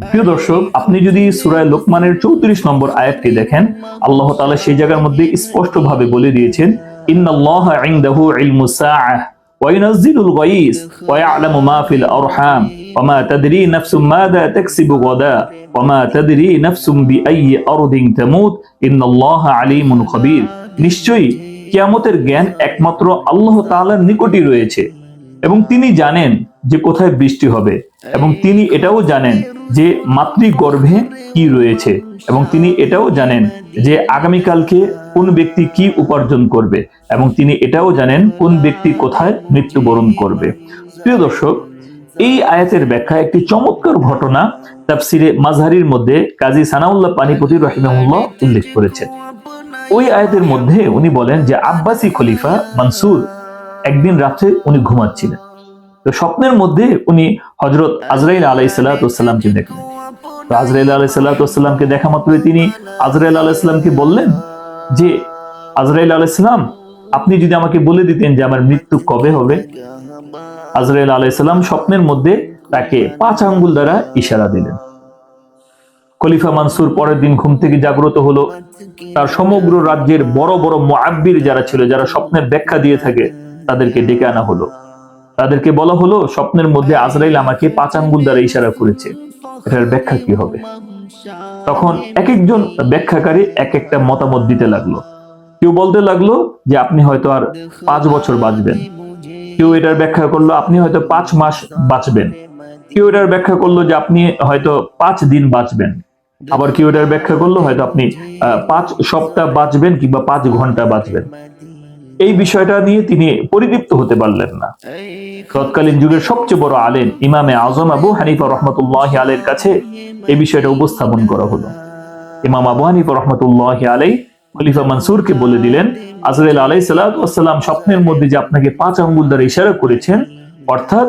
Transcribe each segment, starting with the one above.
প্রিয় দর্শক, আপনি যদি সুরায় লোকমানের চৌত্রিশ নম্বর আয়াতটি দেখেন, আল্লাহ তাআলা সেই জায়গার মধ্যে স্পষ্ট ভাবে বলে দিয়েছেন খবীর। নিশ্চয়ই কিয়ামতের জ্ঞান একমাত্র আল্লাহ তাআলার নিকটই রয়েছে। এবং তিনি জানেন যে কোথায় বৃষ্টি হবে। এবং তিনি এটাও জানেন যে মাতৃগর্ভে কি রয়েছে। এবং তিনি এটাও জানেন যে আগামীকালকে কোন ব্যক্তি কি উপার্জন করবে। এবং তিনি এটাও জানেন কোন ব্যক্তি কোথায় মৃত্যুবরণ করবে। প্রিয় দর্শক, এই আয়াতের ব্যাখ্যা একটি চমৎকার ঘটনা তাফসিরে মাঝহারির মধ্যে কাজী সানাউল্লাহ পানিপতি রহিমাহুল্লাহ উল্লেখ করেছেন। ওই আয়াতের মধ্যে উনি বলেন যে আব্বাসী খলিফা মানসুর একদিন রাত্রে উনি ঘুমাচ্ছিলেন। তো স্বপ্নের মধ্যে উনি হজরত আজরাইল আলাই সাল্লাহামকে দেখলেন। তো আজরাইল আলাই সাল্লাহামকে দেখা মাত্রই তিনি আজরাইল আলাইসাল্লামকে বললেন যে, আজরাইল আলাইসাল্লাম আপনি যদি আমাকে বলে দিতেন যে আমার মৃত্যু কবে হবে? আজরাইল আলাইসাল্লাম স্বপ্নের মধ্যে তাকে পাঁচ আঙ্গুল দ্বারা ইশারা দিলেন। খলিফা মানসুর পরের দিন ঘুম থেকে জাগ্রত হলো। তার সমগ্র রাজ্যের বড় বড় মুআব্বির যারা ছিল, যারা স্বপ্নের ব্যাখ্যা দিয়ে থাকে, তাদেরকে ডেকে আনা হলো। তাদেরকে বলা হলো, স্বপ্নের মধ্যে আজরাইল আমাকে পাঁচ আঙ্গুল দ্বারা ইশারা করেছে। এটার ব্যাখ্যা কি হবে? তখন এক একজন ব্যাখ্যাকারী এক একটা মতামত দিতে লাগল। কেউ বলতে লাগল যে, আপনি হয়তো আর পাঁচ বছর বাঁচবেন। কেউ এটার ব্যাখ্যা করল, আপনি হয়তো পাঁচ মাস বাঁচবেন। কেউ এটার ব্যাখ্যা করল যে, আপনি হয়তো পাঁচ দিন বাঁচবেন। আবার কেউ এটার ব্যাখ্যা করল, হয়তো আপনি পাঁচ সপ্তাহ বাঁচবেন কিংবা পাঁচ ঘণ্টা বাঁচবেন। এই বিষয়টা নিয়ে তিনি পরিদীপ্ত হতে পারলেন না। তৎকালীন যুগের সবচেয়ে বড় আলেম ইমামে আজম আবু হানিফা রহমতুল্লাহ আলের কাছে এই বিষয়টা উপস্থাপন করা হলো। ইমাম আবু হানিফা রহমতুল্লাহ আলাই খলিফা মানসুরকে বলে দিলেন, আজরাইল আলাই সালাম স্বপ্নের মধ্যে যে আপনাকে পাঁচ আঙ্গুল দ্বারা ইশারা করেছেন, অর্থাৎ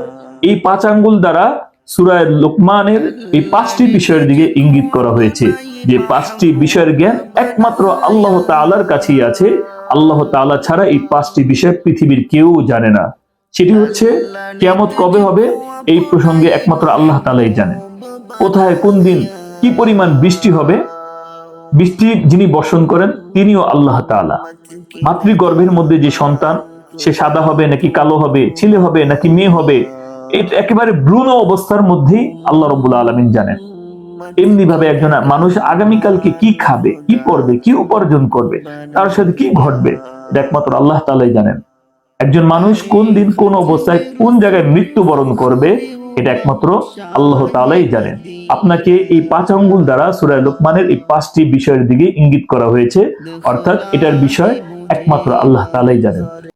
এই পাঁচ আঙ্গুল দ্বারা সুরায় লোকমানের এই পাঁচটি বিষয়ের দিকে ইঙ্গিত করা হয়েছে। যে পাঁচটি বিষয়ের জ্ঞান একমাত্র আল্লাহ তাআলার কাছেই আছে আল্লাহ তাআলা ছাড়া এই পাঁচটি বিষয় পৃথিবীর কেউ জানে না। সেটি হচ্ছে, কিয়ামত কবে হবে? এই প্রসঙ্গে একমাত্র আল্লাহ তাআলাই জানেন। কোথায়, কোন দিন, কি পরিমাণ বৃষ্টি হবে? বৃষ্টি যিনি বর্ষণ করেন, তিনিও আল্লাহ তাআলা। মাতৃগর্ভের মধ্যে যে সন্তান, সে সাদা হবে, নাকি কালো হবে, ছেলে হবে, নাকি মেয়ে হবে এটা একেবারে ভ্রূণ অবস্থার মধ্যেই আল্লাহ রব্বুল আলমিন জানেন। এমনি ভাবে একজন মানুষ আগামীকালকে কি খাবে, কি পড়বে, কি উপার্জন করবে, তার সাথে কি ঘটবে একমাত্র আল্লাহ তালাই জানেন। একজন মানুষ কোন দিন, কোন অবস্থায়, কোন জায়গায় মৃত্যুবরণ করবে, এটা একমাত্র আল্লাহ তালাই জানেন। আপনাকে এই পাঁচ আঙ্গুল দ্বারা সুরায় লোকমানের এই পাঁচটি বিষয়ের দিকে ইঙ্গিত করা হয়েছে, অর্থাৎ এটার বিষয় একমাত্র আল্লাহ তালাই জানেন।